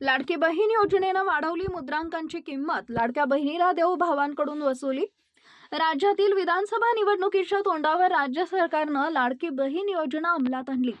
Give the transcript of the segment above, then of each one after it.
लाडकी बहीण योजनेनं वाढवली मुद्रांकांची किंमत. लाडक्या बहिणीला देऊ भावांकडून वसुली. राज्यातील विधानसभा निवडणुकीच्या तोंडावर राज्य सरकारनं लाडकी बहीण योजना अंमलात आणली.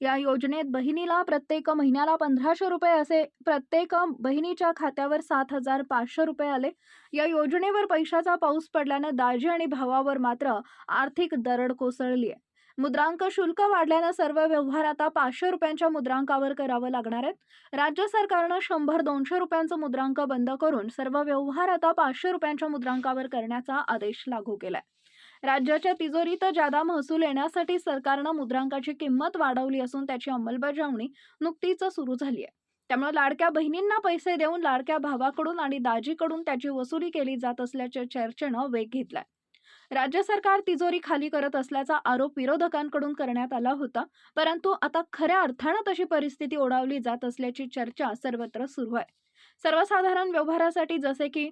या योजनेत बहिणीला प्रत्येक महिन्याला पंधराशे रुपये असे प्रत्येक बहिणीच्या खात्यावर सात हजार पाचशे रुपये आले. या योजनेवर पैशाचा पाऊस पडल्यानं दाजी आणि भावावर मात्र आर्थिक दरड कोसळली आहे मुद्रांक शुल्क वाढल्यानं सर्व व्यवहार आता पाचशे रुपयांच्या मुद्रांकावर करावं लागणार आहेत. राज्य सरकारनं शंभर दोनशे रुपयांचं मुद्रांक बंद करून सर्व व्यवहार आता पाचशे रुपयांच्या मुद्रांकावर करण्याचा आदेश लागू केलाय. राज्याच्या तिजोरीत जादा महसूल येण्यासाठी सरकारनं मुद्रांकाची किंमत वाढवली असून त्याची अंमलबजावणी नुकतीच सुरू झाली आहे त्यामुळे लाडक्या बहिणींना पैसे देऊन लाडक्या भावाकडून आणि दाजीकडून त्याची वसुली केली जात असल्याच्या चर्चेनं वेग घेतलाय. राज्य सरकार तिजोरी खाली करत असल्याचा आरोप विरोधकांकडून करण्यात आला होता. परंतु आता खऱ्या अर्थानं तशी परिस्थिती ओढावली जात असल्याची चर्चा सर्वत्र सुरू आहे. सर्वसाधारण व्यवहारासाठी जसे की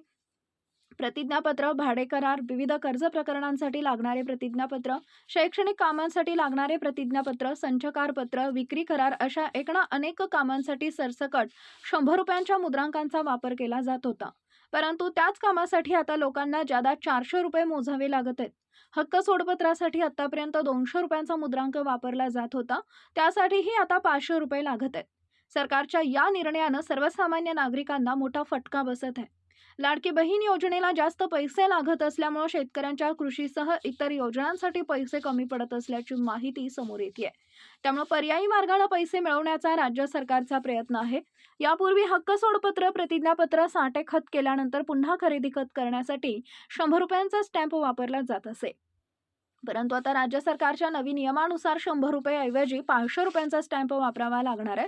प्रतिज्ञापत्र भाडे करार विविध कर्ज प्रकरणांसाठी लागणारे प्रतिज्ञापत्र शैक्षणिक कामांसाठी लागणारे प्रतिज्ञापत्र संचकारपत्र विक्री करार अशा एकणा अनेक कामांसाठी सरसकट शंभर रुपयांच्या मुद्रांकांचा वापर केला जात होता. परंतु त्याच कामासाठी आता लोकांना जादा चारशे रुपये मोजावे लागत आहेत. हक्क सोडपत्रासाठी आतापर्यंत दोनशे रुपयांचा मुद्रांक वापरला जात होता. त्यासाठीही आता पाचशे रुपये लागत आहेत. सरकारच्या या निर्णयानं सर्वसामान्य नागरिकांना मोठा फटका बसत आहे. लाडकी बहीण योजनेला जास्त पैसे लागत असल्यामुळे शेतकऱ्यांच्या कृषीसह इतर योजनांसाठी पैसे कमी पडत असल्याची माहिती समोर येते त्यामुळे पर्यायी मार्गाने पैसे मिळवण्याचा राज्य सरकारचा प्रयत्न आहे. यापूर्वी हक्क सोडपत्र प्रतिज्ञापत्र साठे खत केल्यानंतर पुन्हा खरेदी खत करण्यासाठी शंभर रुपयांचा स्टॅम्प वापरला जात असे. परंतु आता राज्य सरकारच्या नवीन नियमानुसार शंभर रुपयेऐवजी पाचशे रुपयांचा स्टॅम्प वापरावा लागणार आहे.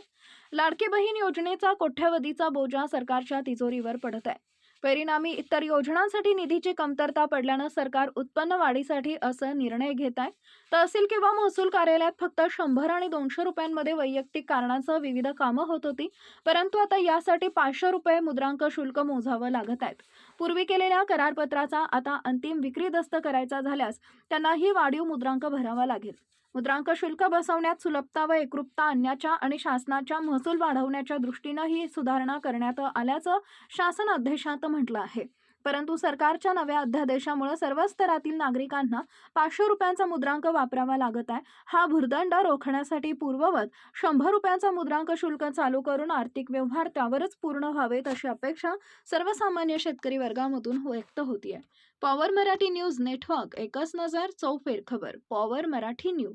लाडकी बहीण योजनेचा कोठ्यावधीचा बोजा सरकारच्या तिजोरीवर पडत आहे. परिणामी इतर योजनांसाठी निधीची कमतरता पडल्यानं सरकार उत्पन्न वाढीसाठी असं निर्णय घेत आहे. तहसील किंवा महसूल कार्यालयात फक्त शंभर आणि दोनशे रुपयांमध्ये वैयक्तिक कारणांसह विविध कामं होत होती परंतु आता यासाठी पाचशे रुपये मुद्रांक शुल्क मोजावं लागत आहेत. पूर्वी केलेल्या करारपत्राचा आता अंतिम विक्री दस्त करायचा झाल्यास त्यांनाही वाढीव मुद्रांक भरावा लागेल. मुद्रांक शुल्क बसवण्यात सुलभता व एकरूपता आणण्याच्या आणि शासनाच्या महसूल वाढवण्याच्या दृष्टीनं ही सुधारणा करण्यात आल्याचं शासन अध्यादेशात म्हटलं आहे. परंतु सरकारच्या नव्या अध्यादेशामुळे सर्व स्तरातील नागरिकांना पाचशे रुपयांचा मुद्रांक वापरावा लागत आहे. हा भुर्दंड रोखण्यासाठी पूर्ववत शंभर रुपयांचा मुद्रांक शुल्क चालू करून आर्थिक व्यवहार त्यावरच पूर्ण व्हावेत अशी अपेक्षा सर्वसामान्य शेतकरी वर्गामधून व्यक्त होतीये. पॉवर मराठी न्यूज नेटवर्क एकच नजर चौफेर खबर पॉवर मराठी न्यूज.